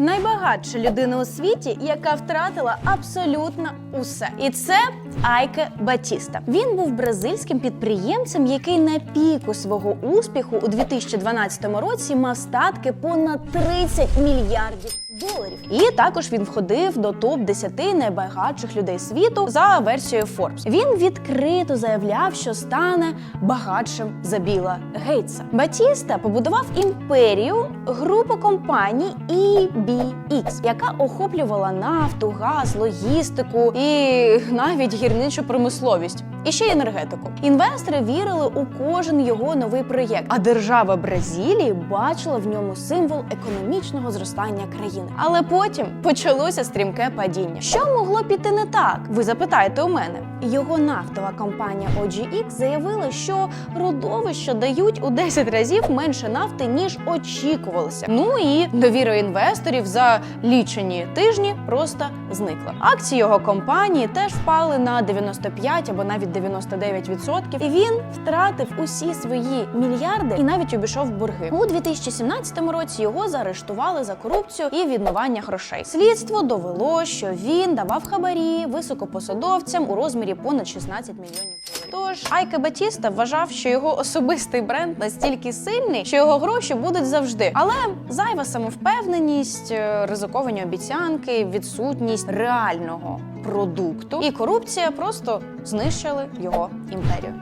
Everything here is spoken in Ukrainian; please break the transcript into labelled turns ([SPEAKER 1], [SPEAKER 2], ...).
[SPEAKER 1] Найбагатша людина у світі, яка втратила абсолютно усе. І це Айке Батіста. Він був бразильським підприємцем, який на піку свого успіху у 2012 році мав статки понад 30 мільярдів доларів. І також він входив до топ 10 найбагатших людей світу за версією Forbes. Він відкрито заявляв, що стане багатшим за Біла Гейтса. Батіста побудував імперію групу компаній EBX, яка охоплювала нафту, газ, логістику і навіть гірничу промисловість. І ще й енергетику. Інвестори вірили у кожен його новий проєкт. А держава Бразилії бачила в ньому символ економічного зростання країни. Але потім почалося стрімке падіння. Що могло піти не так? Ви запитаєте у мене. Його нафтова компанія OGX заявила, що родовища дають у 10 разів менше нафти ніж очікувалося. Ну і довіра інвесторів за лічені тижні просто зникла. Акції його компанії теж впали на 95 або навіть 99%. І він втратив усі свої мільярди і навіть обійшов борги. У 2017 році його заарештували за корупцію і відмивання грошей. Слідство довело, що він давав хабарі високопосадовцям у розмірі понад 16 мільйонів. Тож Айке Батіста вважав, що його особистий бренд настільки сильний, що його гроші будуть завжди. Але зайва самовпевненість, е, ризиковані обіцянки, відсутність реального продукту і корупція просто знищили його імперію.